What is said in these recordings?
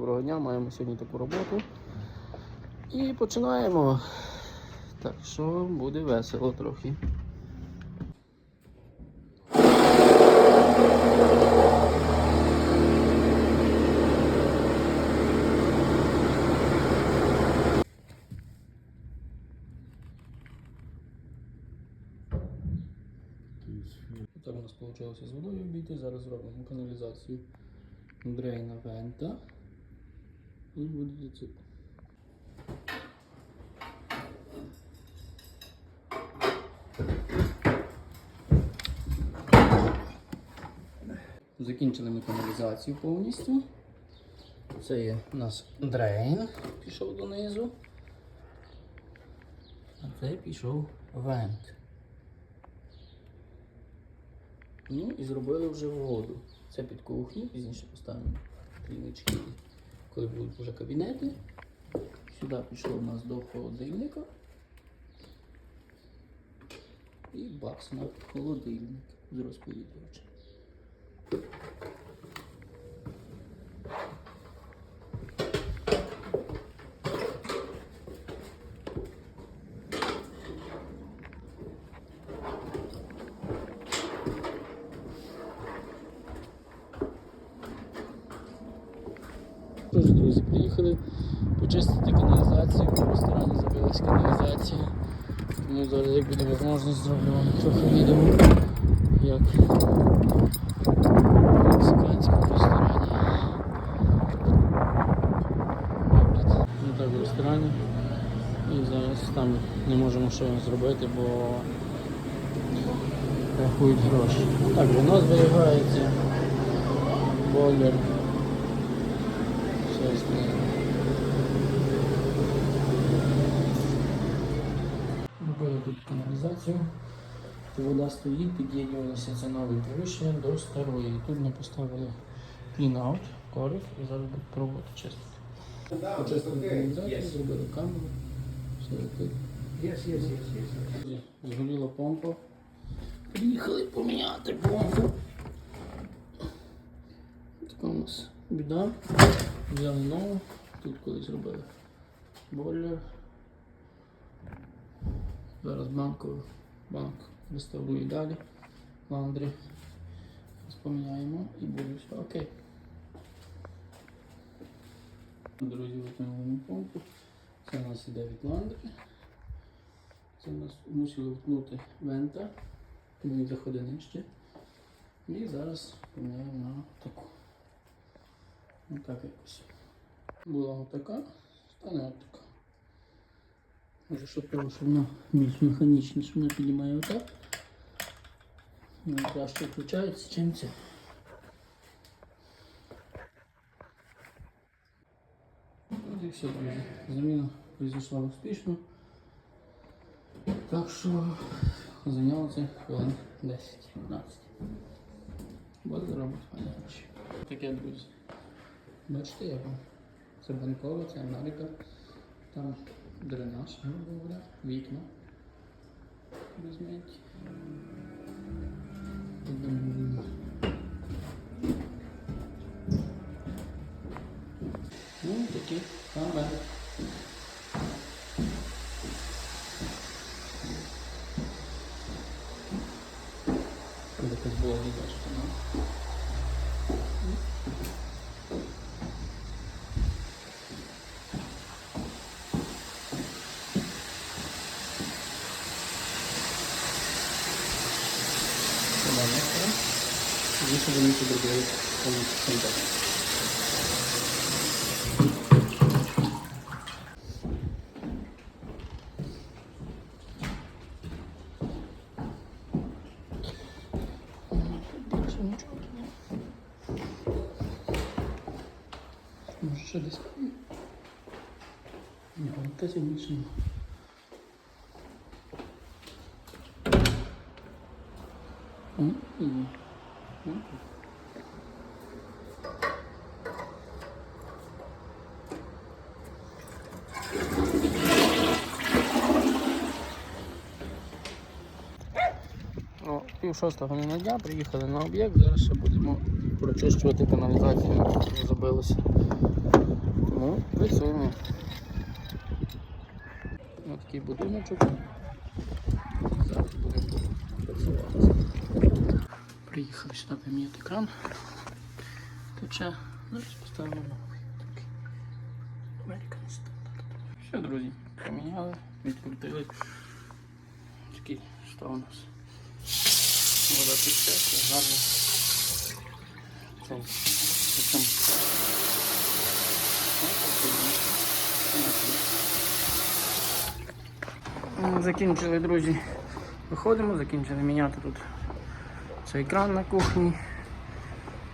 Доброго дня, маємо сьогодні таку роботу. І починаємо. Так що буде весело трохи. Так у нас вийшло з водою обійти. Зараз зробимо каналізацію дрейна вента. І буде це. Закінчили ми каналізацію повністю. Це є у нас дрейн, пішов донизу. А це пішов вент. Ну і зробили вже воду. Це під кухню, пізніше поставимо клінички, коли будуть вже кабінети. Сюди пішло у нас до холодильника. І бакс на холодильник з розповідувачем. Тож, друзі, приїхали почистити каналізацію. В ресторані забилась каналізація. Тому зараз, як буде можливість, зроблю вам трохи відео, як в мексиканському ресторані. Роблять. Ну так, в ресторані. І зараз там не можемо що зробити, бо рахують гроші. Так, воно зберігається. Бойлер. Робили тут каналізацію. Вода стоїть, під'єднувалося це нове приміщення до старої. Тут ми поставили clean-out, корик і зараз будуть пробувати чистити. Почистили каналізацію, зробили камеру. Все тут. Yes, yes, yes, yes. Згоріла помпа. Приїхали поміняти помпу. Така у нас біда. Взяли нову. Тут колись робили бойлер. Зараз банку, банк реставрую далі. Ландрі. Зараз поміняємо і буде все окей. Друзі, витягнули помпу. Це у нас іде від ландрі. Це у нас мусили втнути вента, він заходить нижче. І зараз поміняємо на. Отак якось. Була отака, стане отака. Може, щоб того, що вона більш механічна, що вона піднімає отак. Вона краще включається, чим це. От і все, друзі. Заміна пройшла успішно. Так що зайняло це хвилин 10-15. Буде заробити файні. Таке, друзі. Бачите, як вам? Це банкова, це Америка. Там дренаж, грубо говоря, вікна. Ну, такі камери. Якось було відео, що ну. Більше вони тут робили повністю сантехніку. Більше нічого тут Може ще десь. Ні, фантазії більше немає. М. О, пів шостого година дня, приїхали на об'єкт, зараз ще будемо прочищувати каналізацію, яка забилася. Тому працюємо. Ось такий будиночок. Зараз будемо працювати. Приїхав сюди поміняти кран. Тече. Зараз поставимо новий. Такий. American Standard. Все, друзі, поміняли, відкрутили. Такий став у нас. Вода тече, все гарно. Це, Закінчили, друзі. Виходимо, закінчили міняти тут цей кран на кухні.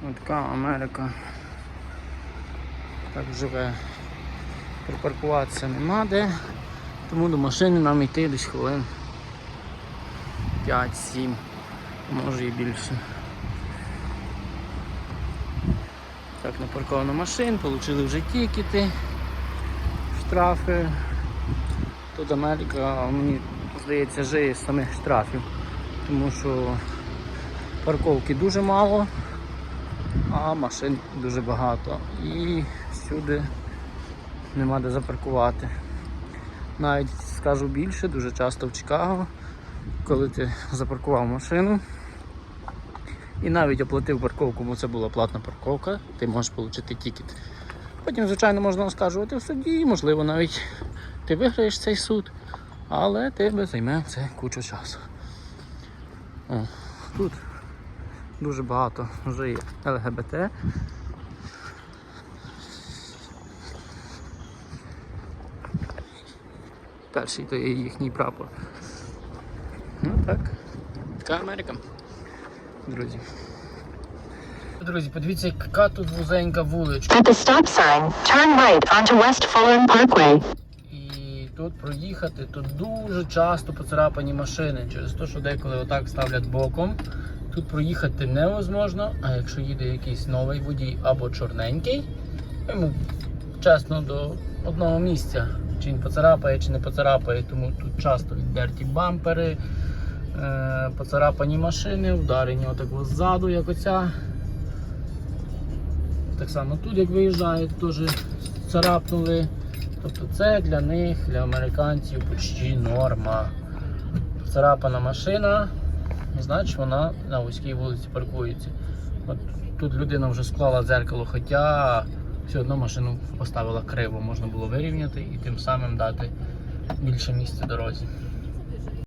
Ось така Америка. Так живе. Припаркуватися нема де, тому до машини нам йти десь хвилин 5-7, може і більше. Так, напарковано машин, отримали вже тікети, штрафи. Тут Америка, мені здається, жиє з самих штрафів, тому що парковки дуже мало, а машин дуже багато. І всюди нема де запаркувати. Навіть скажу більше, дуже часто в Чикаго, коли ти запаркував машину і навіть оплатив парковку, бо це була платна парковка, ти можеш отримати тікет. Потім, звичайно, можна оскаржувати в суді, можливо, навіть ти виграєш цей суд, але тебе займе це кучу часу. О, тут дуже багато вже є ЛГБТ. Перший то є їхній прапор. Ну так. Така Америка. Друзі. Друзі, подивіться, яка тут вузенька вуличка. At the stop sign, turn right onto West Fulham Parkway. І тут проїхати, тут дуже часто поцарапані машини через те, що деколи отак ставлять боком. Тут проїхати невозможно, а якщо їде якийсь новий водій або чорненький, йому чесно до одного місця. Чи він поцарапає, чи не поцарапає, тому тут часто віддерті бампери, е, поцарапані машини, вдарені отак ззаду, як оця. Так само тут, як виїжджають, теж царапнули. Тобто це для них, для американців почти норма. Царапана машина, значить вона на вузькій вулиці паркується. От тут людина вже склала дзеркало, хоча все одно машину поставила криво, можна було вирівняти і тим самим дати більше місця дорозі.